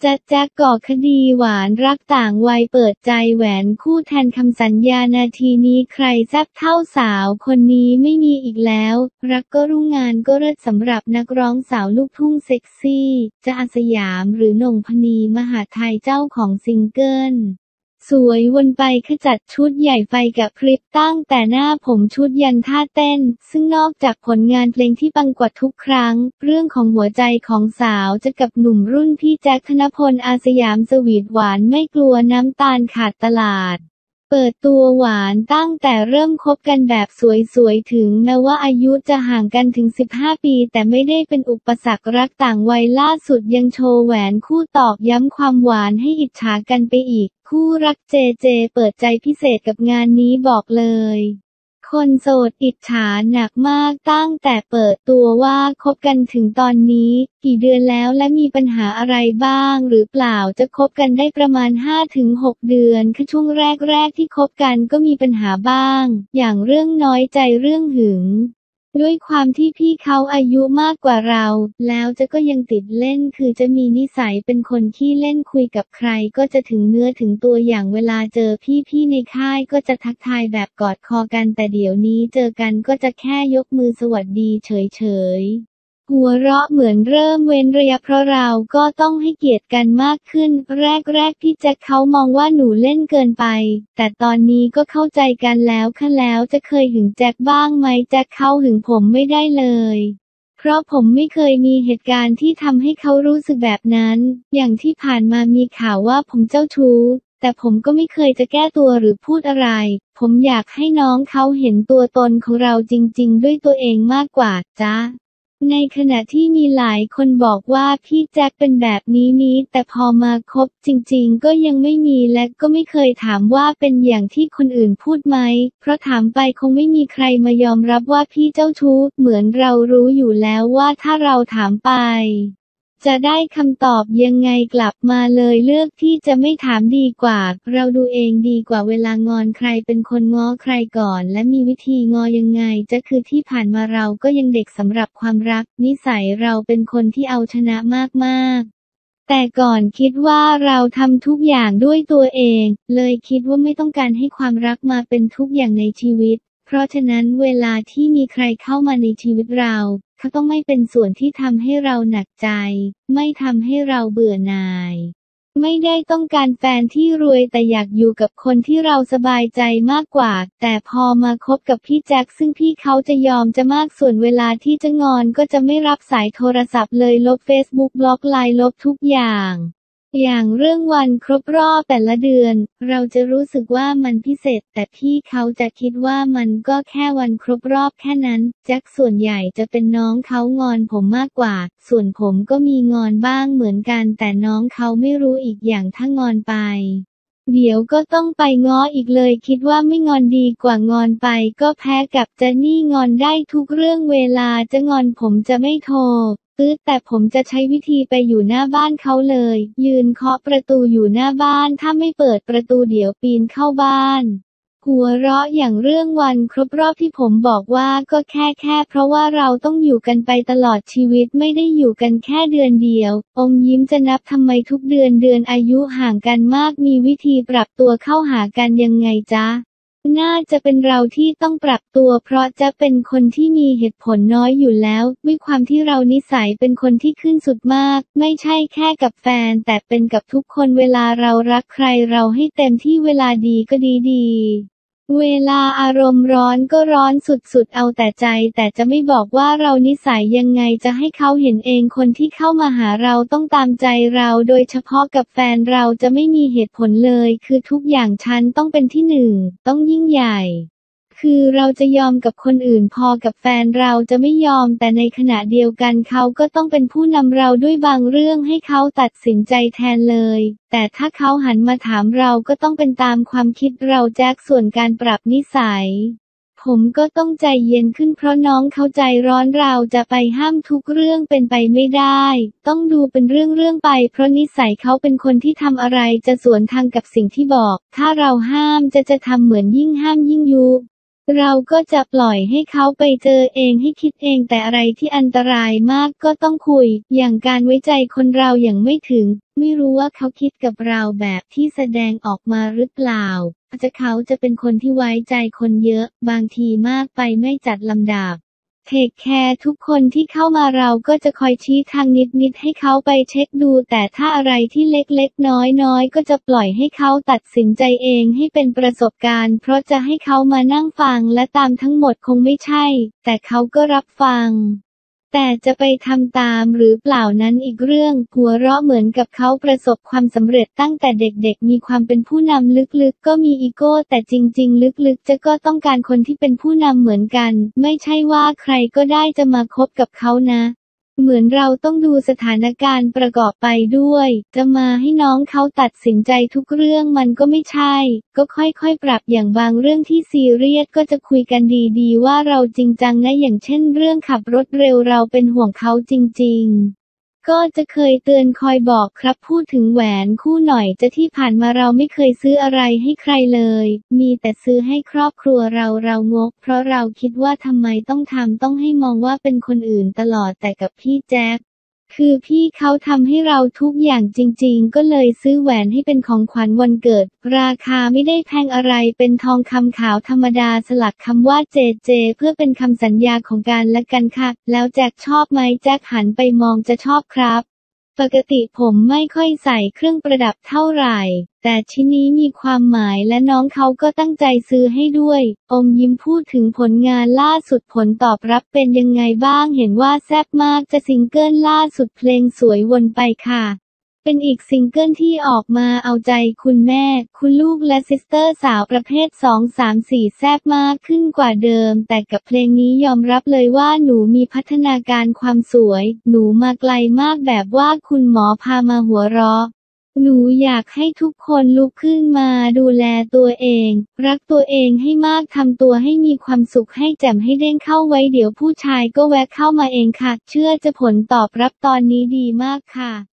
แจ๊ดแจ๊กก่อคดีหวานรักต่างวัยเปิดใจแหวนคู่แทนคำสัญญานาทีนี้ใครแซ่บเท่าสาวคนนี้ไม่มีอีกแล้ว รักก็รุ่งงานก็เลิศสำหรับนักร้องสาวลูกทุ่งเซ็กซี่จะอาสยามหรือหนงพนีมหาไทยเจ้าของซิงเกิล สวยวนไปขจัดชุดใหญ่ไฟกับพริบตั้งแต่หน้าผมชุดยันท่าเต้น ซึ่งนอกจากผลงานเพลงที่ปังกว่าทุกครั้ง เรื่องของหัวใจของสาวจะกับหนุ่มรุ่นพี่แจ็คธนพลอาสยามสวีทหวานไม่กลัวน้ำตาลขาดตลาดเปิดตัวหวานตั้งแต่เริ่มคบกันแบบสวยๆ ถึงแม้ว่าอายุจะห่างกันถึง 15 ปี แต่ไม่ได้เป็นอุปสรรครักต่างวัยล่าสุดยังโชว์แหวนคู่ตอกย้ำความหวานให้อิจฉากันไปอีก คู่รักเจเจเปิดใจพิเศษกับงานนี้บอกเลย คนโสดอิจฉาหนักมากตั้งแต่เปิดตัวว่าคบกันถึงตอนนี้ กี่เดือนแล้วและมีปัญหาอะไรบ้างหรือเปล่าจะคบกันได้ประมาณ 5-6 เดือน คือช่วงแรกๆที่คบกันก็มีปัญหาบ้าง อย่างเรื่องน้อยใจเรื่องหึง ด้วยความที่พี่เขาอายุมากกว่าเรา แล้วจะก็ยังติดเล่นคือจะมีนิสัยเป็นคนขี้เล่นคุยกับใคร ก็จะถึงเนื้อถึงตัวอย่างเวลาเจอพี่ๆในค่ายก็จะทักทายแบบกอดคอกันแต่เดี๋ยวนี้เจอกันก็จะแค่ยกมือสวัสดีเฉยๆ หัวเราะเหมือนเริ่มเว้นระยะเพราะเราก็ต้องให้เกียรติกันมากขึ้น แรกๆพี่แจ็คเขามองว่าหนูเล่นเกินไป แต่ตอนนี้ก็เข้าใจกันแล้วค่ะแล้วจะเคยหึงแจ็คบ้างไหมแจ็คเขาหึงผมไม่ได้เลยเพราะผมไม่เคยมีเหตุการณ์ที่ทำให้เขารู้สึกแบบนั้น อย่างที่ผ่านมามีข่าวว่าผมเจ้าชู้ แต่ผมก็ไม่เคยจะแก้ตัวหรือพูดอะไร ผมอยากให้น้องเขาเห็นตัวตนของเราจริง ๆ ด้วยตัวเองมากกว่าจ้า ในขณะที่มีหลายคนบอกว่าพี่แจ็คเป็นแบบนี้นี้ แต่พอมาคบจริงๆ ก็ยังไม่มีและก็ไม่เคยถามว่าเป็นอย่างที่คนอื่นพูดไหม เพราะถามไปคงไม่มีใครมายอมรับว่าพี่เจ้าชู้ เหมือนเรารู้อยู่แล้วว่าถ้าเราถามไป จะได้คำตอบยังไงกลับมาเลยเลือกที่จะไม่ถามดีกว่า เราดูเองดีกว่าเวลางอนใครเป็นคนง้อใครก่อน และมีวิธีงอยังไง จะคือที่ผ่านมาเราก็ยังเด็กสำหรับความรัก นิสัยเราเป็นคนที่เอาชนะมากๆแต่ก่อนคิดว่าเราทำทุกอย่างด้วยตัวเอง เลยคิดว่าไม่ต้องการให้ความรักมาเป็นทุกอย่างในชีวิต เพราะฉะนั้นเวลาที่มีใครเข้ามาในชีวิตเรา เขาต้องไม่เป็นส่วนที่ทำให้เราหนักใจ ไม่ทำให้เราเบื่อหน่าย ไม่ได้ต้องการแฟนที่รวยแต่อยากอยู่กับคนที่เราสบายใจมากกว่า แต่พอมาคบกับพี่แจ็คซึ่งพี่เขาจะยอมจะมากส่วนเวลาที่จะงอนก็จะไม่รับสายโทรศัพท์เลยลบเฟซบุ๊กบล็อกไลน์ลบทุกอย่าง อย่างเรื่องวันครบรอบแต่ละเดือน เราจะรู้สึกว่ามันพิเศษ แต่พี่เขาจะคิดว่ามันก็แค่วันครบรอบแค่นั้น แจ็คส่วนใหญ่จะเป็นน้องเขางอนผมมากกว่า ส่วนผมก็มีงอนบ้างเหมือนกัน แต่น้องเขาไม่รู้อีกอย่างถ้างอนไปเดี๋ยวก็ต้องไปง้ออีกเลยคิดว่าไม่งอนดีกว่างอนไป ก็แพ้กับเจนนี่งอนได้ทุกเรื่องเวลาจะงอนผมจะไม่โทร ตืดแต่ผมจะใช้วิธีไปอยู่หน้าบ้านเขาเลย ยืนเคาะประตูอยู่หน้าบ้าน ถ้าไม่เปิดประตูเดี๋ยวปีนเข้าบ้านหัวเราะอย่างเรื่องวันครบรอบที่ผมบอกว่าก็แค่แค่เพราะว่าเราต้องอยู่กันไปตลอดชีวิตไม่ได้อยู่กันแค่เดือนเดียวอมยิ้มจะนับทำไมทุกเดือนเดือนอายุห่างกันมากมีวิธีปรับตัวเข้าหากันยังไงจ๊ะ น่าจะเป็นเราที่ต้องปรับตัว เพราะจะเป็นคนที่มีเหตุผลน้อยอยู่แล้ว ด้วยความที่เรานิสัยเป็นคนที่ขึ้นสุดมาก ไม่ใช่แค่กับแฟน แต่เป็นกับทุกคนเวลาเรารักใครเราให้เต็มที่เวลาดีก็ดีดี เวลาอารมณ์ร้อนก็ร้อนสุดๆ เอาแต่ใจ แต่จะไม่บอกว่าเรานิสัยยังไงจะให้เขาเห็นเองคนที่เข้ามาหาเราต้องตามใจเรา โดยเฉพาะกับแฟนเราจะไม่มีเหตุผลเลย คือทุกอย่างฉันต้องเป็นที่หนึ่ง ต้องยิ่งใหญ่ คือเราจะยอมกับคนอื่นพอกับแฟนเราจะไม่ยอม แต่ในขณะเดียวกันเขาก็ต้องเป็นผู้นำเราด้วยบางเรื่องให้เขาตัดสินใจแทนเลย แต่ถ้าเขาหันมาถามเราก็ต้องเป็นตามความคิดเราแจ็คส่วนการปรับนิสัยผมก็ต้องใจเย็นขึ้นเพราะน้องเขาใจร้อนเราจะไปห้ามทุกเรื่องเป็นไปไม่ได้ ต้องดูเป็นเรื่องๆไป เพราะนิสัยเขาเป็นคนที่ทำอะไรจะสวนทางกับสิ่งที่บอก ถ้าเราห้ามจะจะทำเหมือนยิ่งห้ามยิ่งยุ เราก็จะปล่อยให้เขาไปเจอเองให้คิดเองแต่อะไรที่อันตรายมากก็ต้องคุย อย่างการไว้ใจคนเราอย่างไม่ถึง ไม่รู้ว่าเขาคิดกับเราแบบที่แสดงออกมาหรือเปล่าอาจจะเขาจะเป็นคนที่ไว้ใจคนเยอะ บางทีมากไปไม่จัดลำดับ เทคแคร์ทุกคนที่เข้ามาเราก็จะคอยชี้ทางนิดๆให้เขาไปเช็คดู แต่ถ้าอะไรที่เล็กๆ น้อยๆ ก็จะปล่อยให้เขาตัดสินใจเองให้เป็นประสบการณ์ เพราะจะให้เขามานั่งฟังและตามทั้งหมดคงไม่ใช่ แต่เขาก็รับฟัง แต่จะไปทำตามหรือเปล่านั้นอีกเรื่อง หัวเราะเหมือนกับเขาประสบความสำเร็จตั้งแต่เด็กๆ มีความเป็นผู้นำลึกๆ ก็มีอีโก้ แต่จริง ๆ ลึกๆ จะก็ต้องการคนที่เป็นผู้นำเหมือนกัน ไม่ใช่ว่าใครก็ได้จะมาคบกับเขานะ เหมือนเราต้องดูสถานการณ์ประกอบไปด้วย จะมาให้น้องเขาตัดสินใจทุกเรื่องมันก็ไม่ใช่ ก็ค่อยๆ ปรับอย่างบางเรื่องที่ซีเรียสก็จะคุยกันดีๆ ว่าเราจริงจังนะอย่างเช่นเรื่องขับรถเร็วเราเป็นห่วงเขาจริง ๆ ก็จะเคยเตือนคอยบอกครับพูดถึงแหวนคู่หน่อยจะที่ผ่านมาเราไม่เคยซื้ออะไรให้ใครเลย มีแต่ซื้อให้ครอบครัวเราเรางก เพราะเราคิดว่าทำไมต้องทำต้องให้มองว่าเป็นคนอื่นตลอดแต่กับพี่แจ๊ค คือพี่เขาทำให้เราทุกอย่างจริงๆ ก็เลยซื้อแหวนให้เป็นของขวัญวันเกิด ราคาไม่ได้แพงอะไรเป็นทองคำขาวธรรมดาสลักคำว่าเจเจ เพื่อเป็นคำสัญญาของการและกันค่ะ แล้วแจ็คชอบไหมแจ็คหันไปมองจะชอบครับ ปกติผมไม่ค่อยใส่เครื่องประดับเท่าไหร่ แต่ชิ้นนี้มีความหมายและน้องเขาก็ตั้งใจซื้อให้ด้วย อมยิ้มพูดถึงผลงานล่าสุดผลตอบรับเป็นยังไงบ้างเห็นว่าแซ่บมากจะซิงเกิลล่าสุดเพลงสวยวนไปค่ะ เป็นอีกซิงเกิลที่ออกมาเอาใจคุณแม่ คุณลูกและซิสเตอร์สาวประเภท 2 3 4 แซบมากขึ้นกว่าเดิม แต่กับเพลงนี้ยอมรับเลยว่าหนูมีพัฒนาการความสวย หนูมาไกลมากแบบว่าคุณหมอพามาหัวเราะหนูอยากให้ทุกคนลุกขึ้นมาดูแลตัวเอง รักตัวเองให้มากทำตัวให้มีความสุขให้แจ่มให้เด้งเข้าไว้เดี๋ยวผู้ชายก็แวะเข้ามาเองค่ะ เชื่อจะผลตอบรับตอนนี้ดีมากค่ะ